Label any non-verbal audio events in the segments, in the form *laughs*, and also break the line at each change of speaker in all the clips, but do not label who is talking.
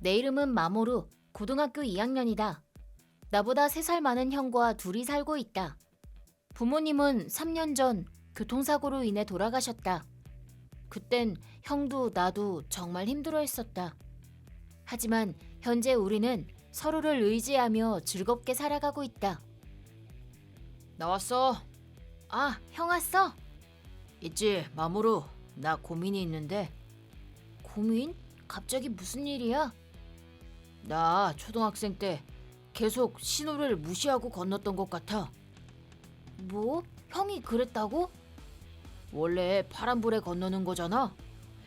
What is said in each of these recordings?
내 이름은 마모루, 고등학교 2학년이다. 나보다 3살 많은 형과 둘이 살고 있다. 부모님은 3년 전 교통사고로 인해 돌아가셨다. 그땐 형도 나도 정말 힘들어 했었다. 하지만 현재 우리는 서로를 의지하며 즐겁게 살아가고 있다.
나왔어.
아, 형 왔어?
있지, 마모루. 나 고민이 있는데
고민? 갑자기 무슨 일이야?
나 초등학생 때 계속 신호를 무시하고 건넜던 것 같아.
뭐? 형이 그랬다고?
원래 파란불에 건너는 거잖아.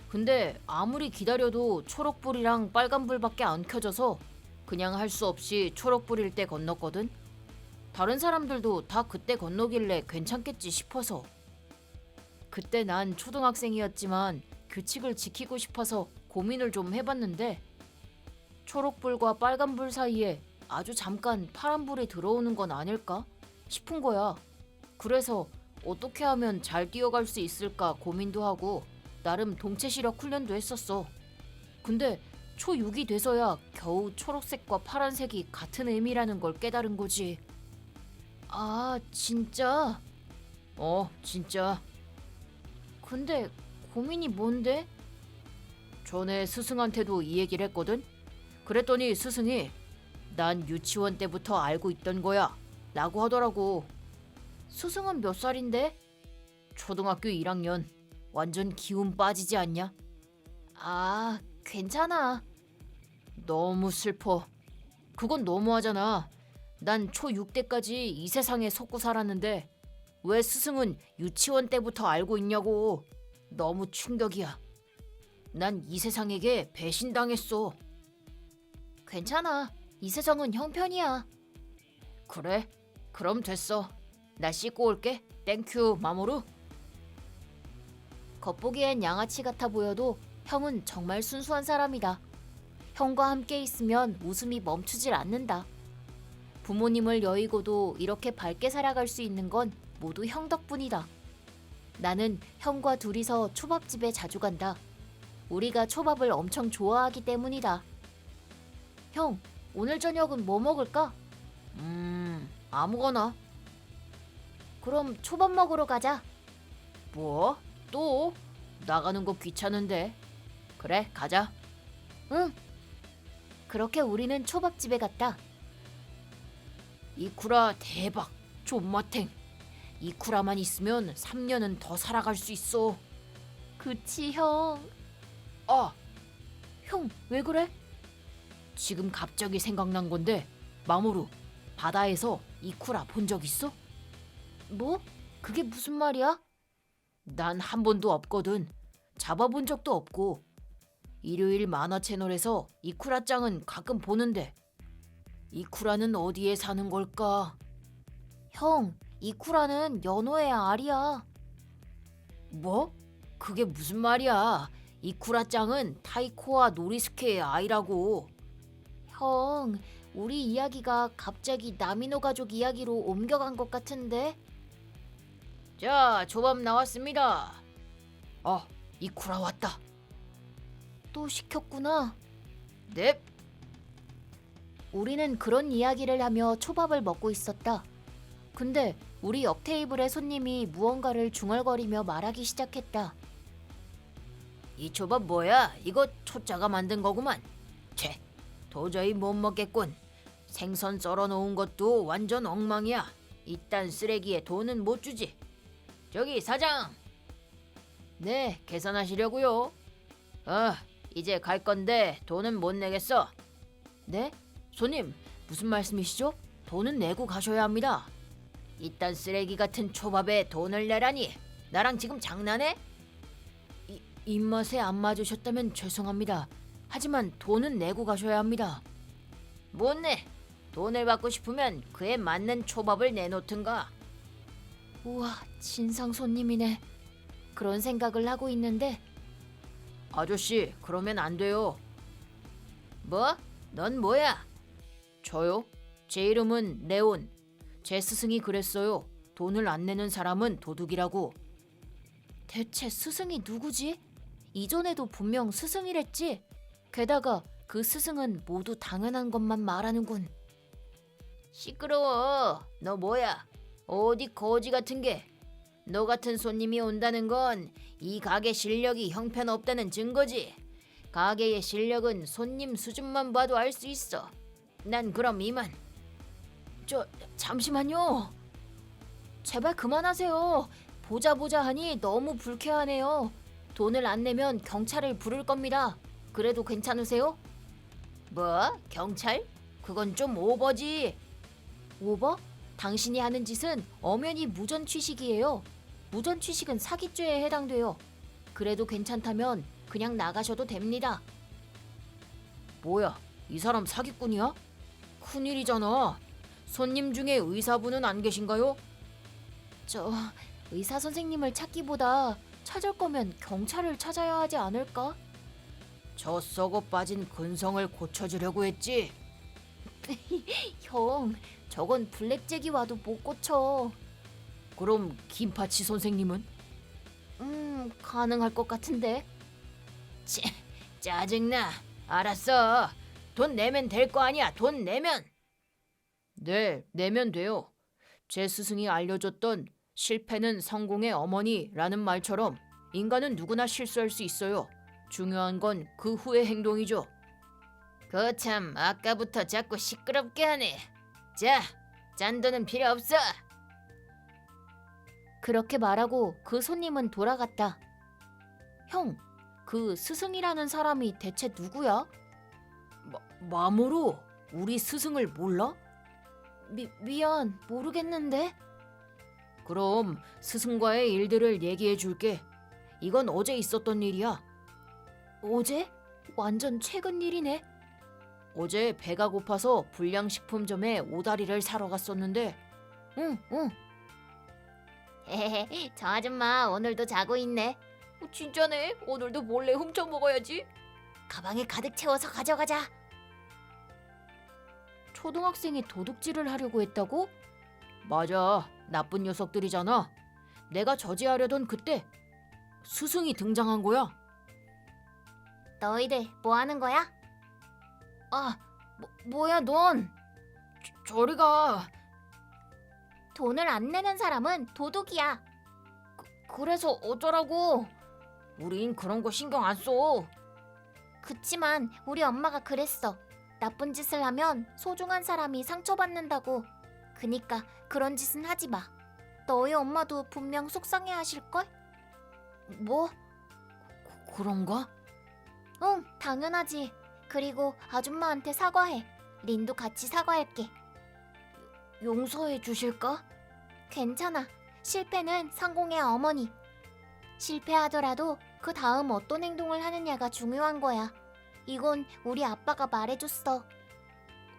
근데 아무리 기다려도 초록불이랑 빨간불밖에 안 켜져서 그냥 할 수 없이 초록불일 때 건넜거든. 다른 사람들도 다 그때 건너길래 괜찮겠지 싶어서. 그때 난 초등학생이었지만 규칙을 지키고 싶어서 고민을 좀 해봤는데 초록불과 빨간불 사이에 아주 잠깐 파란불이 들어오는 건 아닐까 싶은 거야. 그래서 어떻게 하면 잘 뛰어갈 수 있을까 고민도 하고 나름 동체 시력 훈련도 했었어. 근데 초6이 돼서야 겨우 초록색과 파란색이 같은 의미라는 걸 깨달은 거지.
아, 진짜?
어, 진짜.
근데 고민이 뭔데?
전에 스승한테도 이 얘기를 했거든. 그랬더니 스승이 난 유치원 때부터 알고 있던 거야. 라고 하더라고.
스승은 몇 살인데?
초등학교 1학년. 완전 기운 빠지지 않냐?
아, 괜찮아.
너무 슬퍼. 그건 너무하잖아. 난 초6 때까지 이 세상에 속고 살았는데 왜 스승은 유치원 때부터 알고 있냐고. 너무 충격이야. 난 이 세상에게 배신당했어.
괜찮아. 이세정은 형 편이야.
그래? 그럼 됐어. 나 씻고 올게. 땡큐, 마모루.
겉보기엔 양아치 같아 보여도 형은 정말 순수한 사람이다. 형과 함께 있으면 웃음이 멈추질 않는다. 부모님을 여의고도 이렇게 밝게 살아갈 수 있는 건 모두 형 덕분이다. 나는 형과 둘이서 초밥집에 자주 간다. 우리가 초밥을 엄청 좋아하기 때문이다. 형, 오늘 저녁은 뭐 먹을까?
음, 아무거나.
그럼 초밥 먹으러 가자.
뭐? 또? 나가는 거 귀찮은데. 그래, 가자.
응. 그렇게 우리는 초밥집에 갔다.
이쿠라 대박. 존맛탱. 이쿠라만 있으면 3년은 더 살아갈 수 있어.
그치, 형.
아,
형, 왜 그래?
지금 갑자기 생각난 건데 마모루 바다에서 이쿠라 본 적 있어?
뭐? 그게 무슨 말이야?
난 한 번도 없거든. 잡아본 적도 없고. 일요일 만화 채널에서 이쿠라 짱은 가끔 보는데 이쿠라는 어디에 사는 걸까?
형, 이쿠라는 연호의 알이야.
뭐? 그게 무슨 말이야? 이쿠라 짱은 타이코와 노리스케의 아이라고.
형, 우리 이야기가 갑자기 나미노 가족 이야기로 옮겨간 것 같은데?
자, 조밥 나왔습니다. 어, 이쿠라 왔다.
또 시켰구나.
넵.
우리는 그런 이야기를 하며 초밥을 먹고 있었다. 근데 우리 옆 테이블의 손님이 무언가를 중얼거리며 말하기 시작했다.
이 초밥 뭐야? 이거 초짜가 만든 거구만. 채, 도저히 못 먹겠군. 생선 썰어 놓은 것도 완전 엉망이야. 이딴 쓰레기에 돈은 못 주지. 저기 사장. 네, 계산하시려고요. 어, 이제 갈 건데 돈은 못 내겠어. 네? 손님, 무슨 말씀이시죠? 돈은 내고 가셔야 합니다. 이딴 쓰레기 같은 초밥에 돈을 내라니. 나랑 지금 장난해? 이, 입맛에 안 맞으셨다면 죄송합니다. 하지만 돈은 내고 가셔야 합니다. 못 내. 돈을 받고 싶으면 그에 맞는 초밥을 내놓든가.
우와, 진상 손님이네. 그런 생각을 하고 있는데
아저씨, 그러면 안 돼요. 뭐? 넌 뭐야? 저요? 제 이름은 레온. 제 스승이 그랬어요. 돈을 안 내는 사람은 도둑이라고.
대체 스승이 누구지? 이전에도 분명 스승이랬지? 게다가 그 스승은 모두 당연한 것만 말하는군.
시끄러워. 너 뭐야? 어디 거지 같은 게? 너 같은 손님이 온다는 건 이 가게 실력이 형편없다는 증거지. 가게의 실력은 손님 수준만 봐도 알 수 있어. 난 그럼 이만.
저 잠시만요. 제발 그만하세요. 보자 보자 하니 너무 불쾌하네요. 돈을 안 내면 경찰을 부를 겁니다. 그래도 괜찮으세요?
뭐? 경찰? 그건 좀 오버지.
오버? 당신이 하는 짓은 엄연히 무전 취식이에요. 무전 취식은 사기죄에 해당돼요. 그래도 괜찮다면 그냥 나가셔도 됩니다.
뭐야? 이 사람 사기꾼이야? 큰일이잖아. 손님 중에 의사분은 안 계신가요?
저 의사 선생님을 찾기보다 찾을 거면 경찰을 찾아야 하지 않을까?
저 썩어 빠진 근성을 고쳐주려고 했지. *laughs*
형, 저건 블랙잭이 와도 못 고쳐.
그럼 김파치 선생님은?
음, 가능할 것 같은데.
치, 짜증나. 알았어. 돈 내면 될 거 아니야. 돈 내면. 네, 내면 돼요. 제 스승이 알려줬던 실패는 성공의 어머니라는 말처럼 인간은 누구나 실수할 수 있어요. 중요한 건 그 후의 행동이죠. 거참 아까부터 자꾸 시끄럽게 하네. 자, 잔돈은 필요 없어.
그렇게 말하고 그 손님은 돌아갔다. 형, 그 스승이라는 사람이 대체 누구야?
마, 마모로 우리 스승을 몰라?
미, 미안, 모르겠는데.
그럼 스승과의 일들을 얘기해 줄게. 이건 어제 있었던 일이야.
어제? 완전 최근 일이네.
어제 배가 고파서 불량식품점에 오다리를 사러 갔었는데
응, 응. 헤헤, *laughs* 저 아줌마 오늘도 자고 있네.
어, 진짜네 오늘도 몰래 훔쳐 먹어야지
가방에 가득 채워서 가져가자. 초등학생이 도둑질을 하려고 했다고?
맞아 나쁜 녀석들이잖아 내가 저지하려던 그때 스승이 등장한 거야
너희들 뭐 하는 거야? 아, 뭐, 뭐야 넌?
저, 저리 가
돈을 안 내는 사람은 도둑이야. 그, 래서 어쩌라고?
우린 그런 거 신경 안 써.
그치만 우리 엄마가 그랬어. 나쁜 짓을 하면 소중한 사람이 상처받는다고. 그니까 그런 짓은 하지 마. 너희 엄마도 분명 속상해 하실걸? 뭐?
그, 그런가?
응, 당연하지. 그리고 아줌마한테 사과해. 린도 같이 사과할게. 용서해 주실까? 괜찮아. 실패는 성공의 어머니. 실패하더라도 그 다음 어떤 행동을 하느냐가 중요한 거야. 이건 우리 아빠가 말해줬어.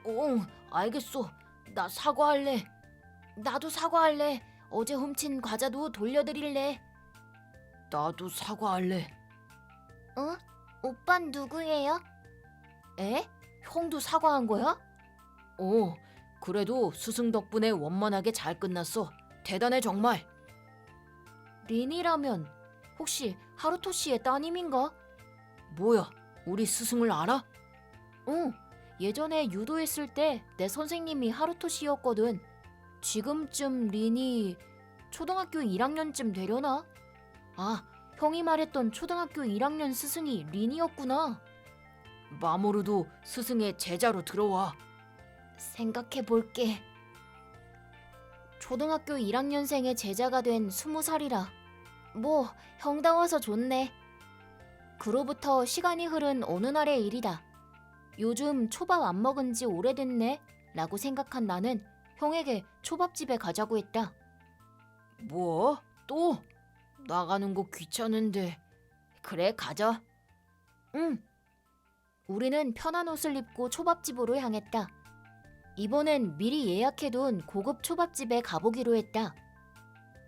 응 알겠어 나 사과할래
나도 사과할래. 어제 훔친 과자도 돌려드릴래.
나도 사과할래
어? 오빤 누구예요? 에? 형도 사과한 거야?
어 그래도 스승 덕분에 원만하게 잘 끝났어 대단해 정말
린이라면 혹시 하루토 씨의 따님인가?
뭐야 우리 스승을 알아?
응. 예전에 유도했을 때 내 선생님이 하루토 씨였거든. 지금쯤 린이 초등학교 1학년쯤 되려나? 아, 형이 말했던 초등학교 1학년 스승이 린이었구나.
마모루도 스승의 제자로 들어와
생각해 볼게. 초등학교 1학년생의 제자가 된 20살이라. 뭐, 형다워서 좋네. 그로부터 시간이 흐른 어느 날의 일이다. 요즘 초밥 안 먹은 지 오래됐네. 라고 생각한 나는 형에게 초밥집에 가자고 했다.
뭐? 또? 나가는 거 귀찮은데 그래 가자
응. 우리는 편한 옷을 입고 초밥집으로 향했다. 이번엔 미리 예약해둔 고급 초밥집에 가보기로 했다.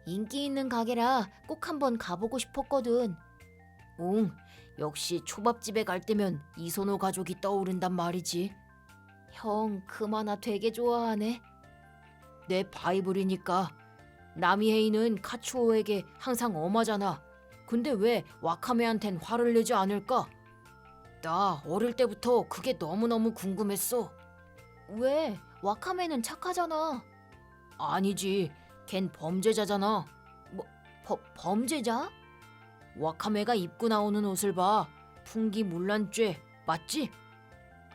인기 있는 가게라 꼭 한번 가보고 싶었거든.
응 역시 초밥집에 갈 때면 이선호 가족이 떠오른단 말이지
형, 그마나 되게 좋아하네.
내 바이블이니까 나미헤이는 카츠오에게 항상 엄하잖아 근데 왜 와카메한텐 화를 내지 않을까? 나 어릴 때부터 그게 너무너무 궁금했어.
왜? 와카메는 착하잖아.
아니지, 걘 범죄자잖아.
뭐, 버, 범죄자?
와카메가 입고 나오는 옷을 봐. 풍기문란죄 맞지?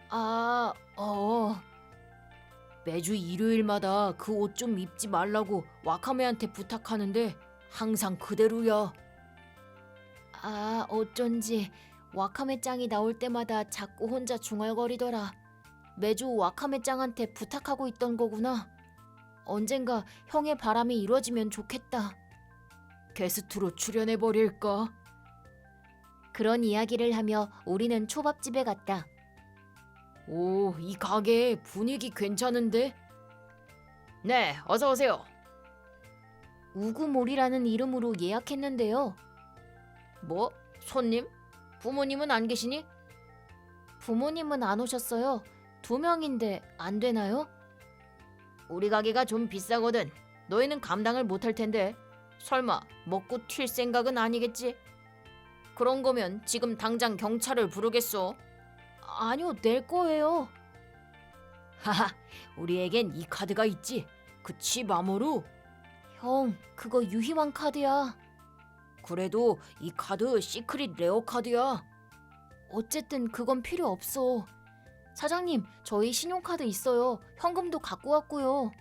아, 어.
매주 일요일마다 그 옷 좀 입지 말라고 와카메한테 부탁하는데 항상 그대로야.
아, 어쩐지 와카메 짱이 나올 때마다 자꾸 혼자 중얼거리더라. 매주 와카메 짱한테 부탁하고 있던 거구나. 언젠가 형의 바람이 이루어지면 좋겠다.
게스트로 출연해 버릴까?
그런 이야기를 하며 우리는 초밥집에 갔다.
오, 이 가게 분위기 괜찮은데? 네, 어서 오세요.
우구몰이라는 이름으로 예약했는데요.
뭐? 손님? 부모님은 안 계시니?
부모님은 안 오셨어요. 두 명인데 안 되나요?
우리 가게가 좀 비싸거든. 너희는 감당을 못할 텐데. 설마 먹고 튈 생각은 아니겠지? 그런 거면 지금 당장 경찰을 부르겠어.
아니요, 낼 거예요.
하하, 우리에겐 이 카드가 있지. 그치 마모루?
형, 그거 유희왕 카드야.
그래도 이 카드 시크릿 레어 카드야.
어쨌든 그건 필요 없어. 사장님, 저희 신용카드 있어요. 현금도 갖고 왔고요.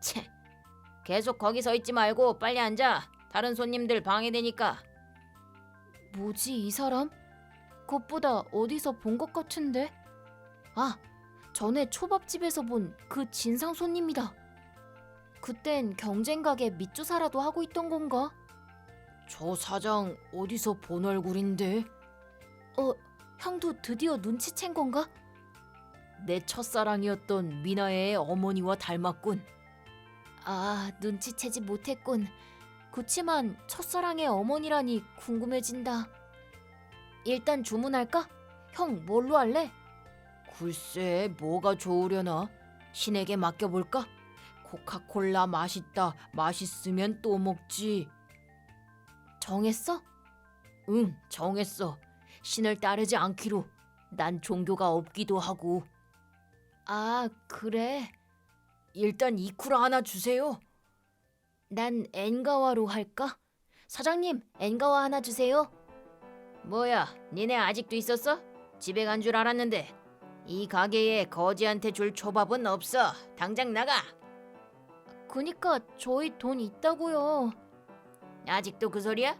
채. 계속 거기 서 있지 말고 빨리 앉아. 다른 손님들 방해되니까.
뭐지, 이 사람? 그것보다 어디서 본 것 같은데? 아, 전에 초밥집에서 본 그 진상 손님이다. 그땐 경쟁 가게 밑주사라도 하고 있던 건가?
저 사장 어디서 본 얼굴인데?
어, 형도 드디어 눈치챈 건가?
내 첫사랑이었던 미나의 어머니와 닮았군.
아, 눈치채지 못했군. 그치만 첫사랑의 어머니라니 궁금해진다. 일단 주문할까? 형, 뭘로 할래?
글쎄, 뭐가 좋으려나? 신에게 맡겨볼까? 코카콜라 맛있다. 맛있으면 또 먹지.
정했어?
응, 정했어. 신을 따르지 않기로. 난 종교가 없기도 하고.
아, 그래.
일단 이쿠라 하나 주세요.
난 엔가와로 할까? 사장님, 엔가와 하나 주세요.
뭐야, 니네 아직도 있었어? 집에 간 줄 알았는데. 이 가게에 거지한테 줄 초밥은 없어. 당장 나가.
그니까 저희 돈 있다고요.
아직도 그 소리야?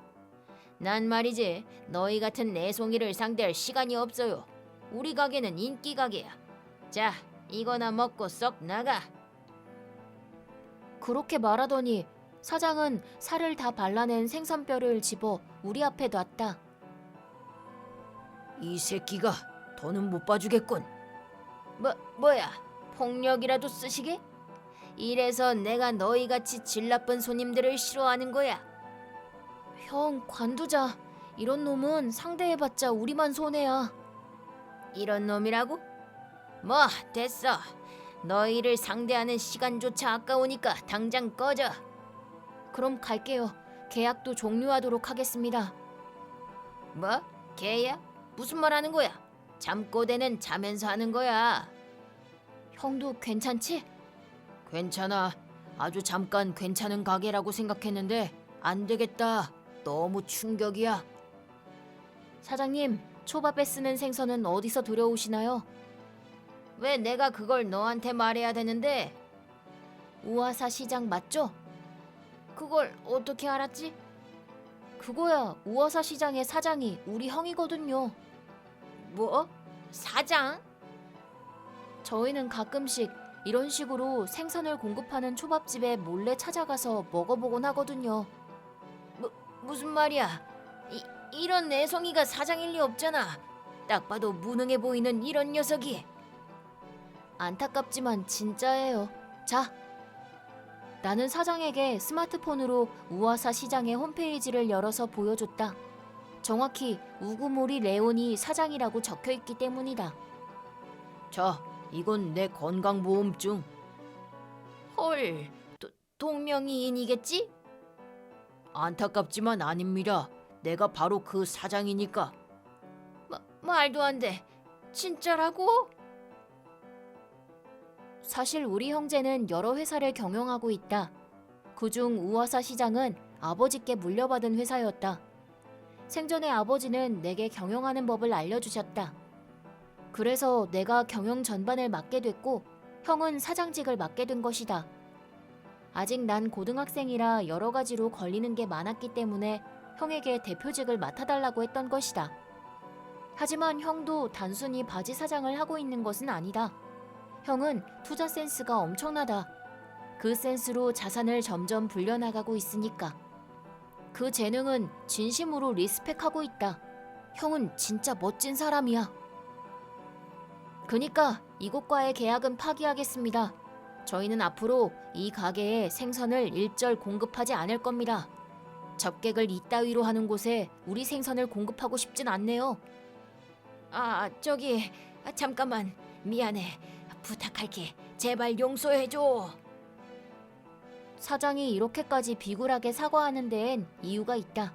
난 말이지 너희 같은 내송이를 상대할 시간이 없어요. 우리 가게는 인기 가게야. 자, 이거나 먹고 썩 나가.
그렇게 말하더니 사장은 살을 다 발라낸 생선뼈를 집어 우리 앞에 놨다.
이 새끼가 더는 못 봐주겠군. 뭐 뭐야? 폭력이라도 쓰시게? 이래서 내가 너희 같이 질 나쁜 손님들을 싫어하는 거야.
형, 관두자. 이런 놈은 상대해봤자 우리만 손해야.
이런 놈이라고? 뭐 됐어. 너희를 상대하는 시간조차 아까우니까 당장 꺼져.
그럼 갈게요. 계약도 종료하도록 하겠습니다.
뭐? 개야? 무슨 말 하는 거야? 잠꼬대는 자면서 하는 거야.
형도 괜찮지?
괜찮아. 아주 잠깐 괜찮은 가게라고 생각했는데 안 되겠다. 너무 충격이야.
사장님, 초밥에 쓰는 생선은 어디서 들여오시나요?
왜 내가 그걸 너한테 말해야 되는데?
우아사 시장 맞죠?
그걸 어떻게 알았지?
그거야 우아사 시장의 사장이 우리 형이거든요.
뭐? 사장?
저희는 가끔씩 이런 식으로 생선을 공급하는 초밥집에 몰래 찾아가서 먹어보곤 하거든요.
무슨 말이야? 이, 이런 내성이가 사장일 리 없잖아. 딱 봐도 무능해 보이는 이런 녀석이.
안타깝지만 진짜예요. 자, 나는 사장에게 스마트폰으로 우아사 시장의 홈페이지를 열어서 보여줬다. 정확히 우구모리 레온이 사장이라고 적혀 있기 때문이다.
자, 이건 내 건강보험증. 헐, 도, 동명이인이겠지? 안타깝지만 아닙니다. 내가 바로 그 사장이니까. 말도 안 돼. 진짜라고?
사실 우리 형제는 여러 회사를 경영하고 있다. 그중 우화사 시장은 아버지께 물려받은 회사였다. 생전에 아버지는 내게 경영하는 법을 알려주셨다. 그래서 내가 경영 전반을 맡게 됐고 형은 사장직을 맡게 된 것이다. 아직 난 고등학생이라 여러 가지로 걸리는 게 많았기 때문에 형에게 대표직을 맡아달라고 했던 것이다. 하지만 형도 단순히 바지 사장을 하고 있는 것은 아니다. 형은 투자 센스가 엄청나다. 그 센스로 자산을 점점 불려나가고 있으니까. 그 재능은 진심으로 리스펙하고 있다. 형은 진짜 멋진 사람이야. 그니까 이곳과의 계약은 파기하겠습니다. 저희는 앞으로 이 가게에 생선을 일절 공급하지 않을 겁니다. 접객을 이따위로 하는 곳에 우리 생선을 공급하고 싶진 않네요.
아, 저기 아, 잠깐만. 미안해. 부탁할게. 제발 용서해줘.
사장이 이렇게까지 비굴하게 사과하는 데엔 이유가 있다.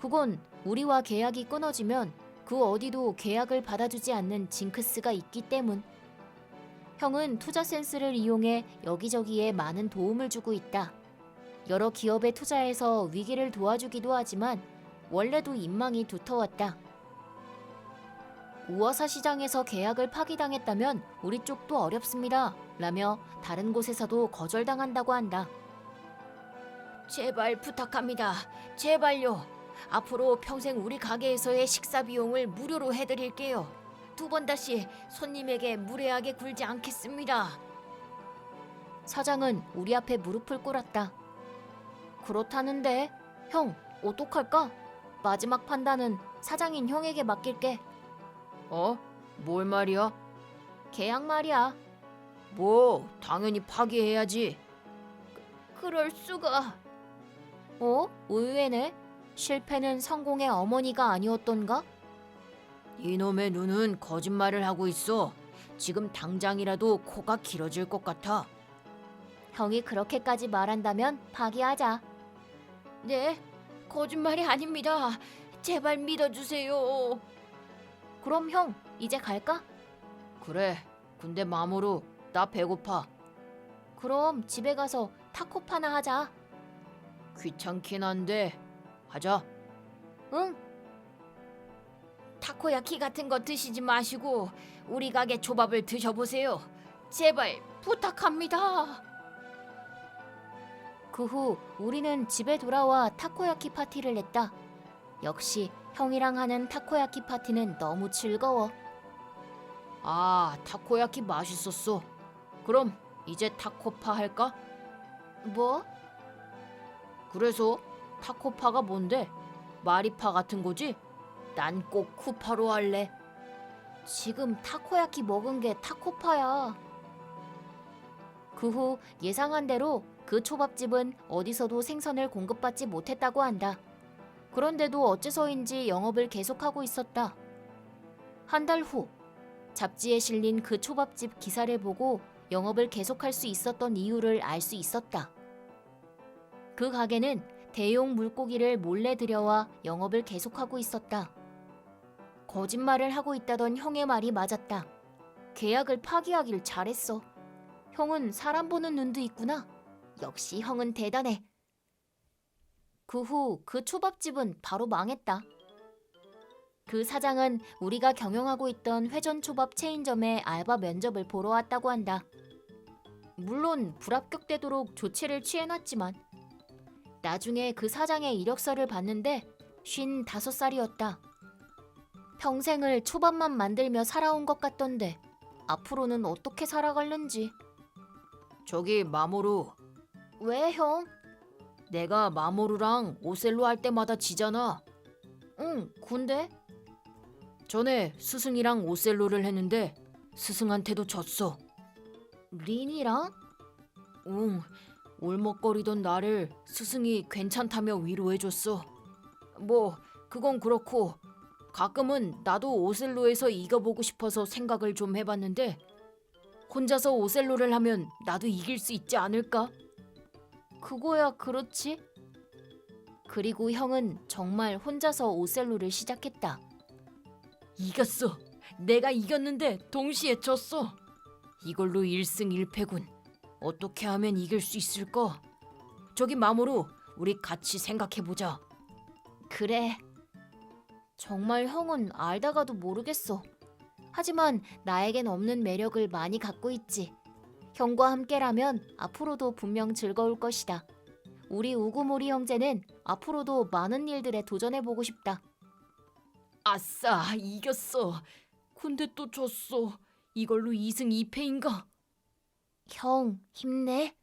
그건 우리와 계약이 끊어지면 그 어디도 계약을 받아주지 않는 징크스가 있기 때문. 형은 투자 센스를 이용해 여기저기에 많은 도움을 주고 있다. 여러 기업에 투자해서 위기를 도와주기도 하지만 원래도 인망이 두터웠다. 우화사 시장에서 계약을 파기당했다면 우리 쪽도 어렵습니다. 라며 다른 곳에서도 거절당한다고 한다.
제발 부탁합니다. 제발요. 앞으로 평생 우리 가게에서의 식사 비용을 무료로 해드릴게요. 두 번 다시 손님에게 무례하게 굴지 않겠습니다.
사장은 우리 앞에 무릎을 꿇었다. 그렇다는데 형 어떡할까? 마지막 판단은 사장인 형에게 맡길게.
어? 뭘 말이야?
계약 말이야.
뭐 당연히 파기해야지. 그럴 수가.
어? 의외네. 실패는 성공의 어머니가 아니었던가?
이놈의 눈은 거짓말을 하고 있어. 지금 당장이라도 코가 길어질 것 같아.
형이 그렇게까지 말한다면 파기하자.
네, 거짓말이 아닙니다. 제발 믿어주세요.
그럼 형 이제 갈까?
그래, 근데 마무로 나 배고파.
그럼 집에 가서 타코파나 하자.
귀찮긴 한데 하자.
응.
타코야키 같은 거 드시지 마시고 우리 가게 초밥을 드셔보세요. 제발 부탁합니다.
그 후 우리는 집에 돌아와 타코야키 파티를 했다. 역시 형이랑 하는 타코야키 파티는 너무 즐거워.
아, 타코야키 맛있었어. 그럼 이제 타코파 할까?
뭐?
그래서 타코파가 뭔데? 마리파 같은 거지? 난 꼭 쿠파로 할래.
지금 타코야키 먹은 게 타코파야. 그 후 예상한 대로 그 초밥집은 어디서도 생선을 공급받지 못했다고 한다. 그런데도 어째서인지 영업을 계속하고 있었다. 한 달 후, 잡지에 실린 그 초밥집 기사를 보고 영업을 계속할 수 있었던 이유를 알 수 있었다. 그 가게는 대용 물고기를 몰래 들여와 영업을 계속하고 있었다. 거짓말을 하고 있다던 형의 말이 맞았다. 계약을 파기하길 잘했어. 형은 사람 보는 눈도 있구나. 역시 형은 대단해. 그 후 그 초밥집은 바로 망했다. 그 사장은 우리가 경영하고 있던 회전 초밥 체인점에 알바 면접을 보러 왔다고 한다. 물론 불합격되도록 조치를 취해놨지만 나중에 그 사장의 이력서를 봤는데 쉰 다섯 살이었다. 평생을 초밥만 만들며 살아온 것 같던데 앞으로는 어떻게 살아갈는지.
저기 마모루,
왜 형?
내가 마모루랑 오셀로 할 때마다 지잖아.
응, 근데
전에 스승이랑 오셀로를 했는데 스승한테도 졌어.
린이랑
응, 울먹거리던 나를 스승이 괜찮다며 위로해줬어. 뭐 그건 그렇고 가끔은 나도 오셀로에서 이겨보고 싶어서 생각을 좀 해봤는데 혼자서 오셀로를 하면 나도 이길 수 있지 않을까?
그거야 그렇지. 그리고 형은 정말 혼자서 오셀로를 시작했다.
이겼어. 내가 이겼는데 동시에 졌어. 이걸로 1승 1패군. 어떻게 하면 이길 수 있을까? 저기 마모루, 우리 같이 생각해 보자.
그래. 정말 형은 알다가도 모르겠어. 하지만 나에겐 없는 매력을 많이 갖고 있지. 형과 함께라면 앞으로도 분명 즐거울 것이다. 우리 우구모리 형제는 앞으로도 많은 일들에 도전해보고 싶다.
아싸, 이겼어. 근데 또 졌어. 이걸로 2승 2패인가?
형, 힘내.